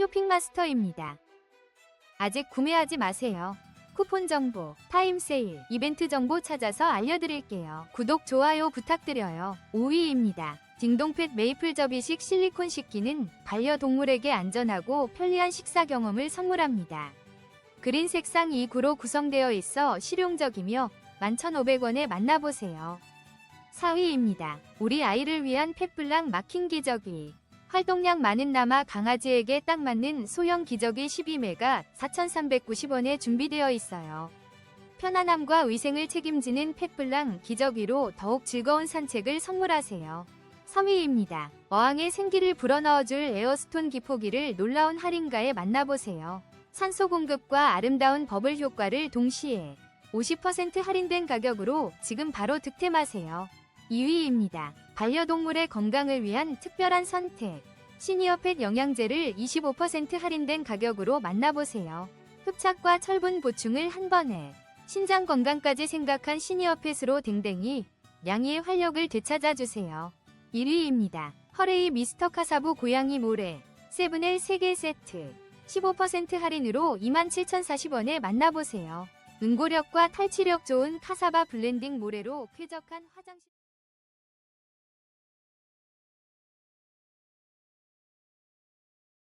쇼핑마스터입니다. 아직 구매하지 마세요. 쿠폰 정보, 타임 세일, 이벤트 정보 찾아서 알려드릴게요. 구독, 좋아요 부탁드려요. 5위입니다. 딩동펫 메이플 접이식 실리콘 식기는 반려동물에게 안전하고 편리한 식사 경험을 선물합니다. 그린 색상 2구로 구성되어 있어 실용적이며 11,500원에 만나보세요. 4위입니다. 우리 아이를 위한 펫블랑 마킹 기저귀. 활동량 많은 남아 강아지에게 딱 맞는 소형 기저귀 12매가 4,390원에 준비되어 있어요. 편안함과 위생을 책임지는 펫블랑 기저귀로 더욱 즐거운 산책을 선물하세요. 3위입니다. 어항에 생기를 불어넣어줄 에어스톤 기포기를 놀라운 할인가에 만나보세요. 산소 공급과 아름다운 버블 효과를 동시에 50% 할인된 가격으로 지금 바로 득템하세요. 2위입니다. 반려동물의 건강을 위한 특별한 선택. 시니어 펫 영양제를 25% 할인된 가격으로 만나보세요. 흡착과 철분 보충을 한 번에 신장 건강까지 생각한 시니어 펫으로 댕댕이 양이의 활력을 되찾아주세요. 1위입니다. 허레이 미스터 카사부 고양이 모래 세븐엘 3개 세트 15% 할인으로 27,040원에 만나보세요. 응고력과 탈취력 좋은 카사바 블렌딩 모래로 쾌적한 화장실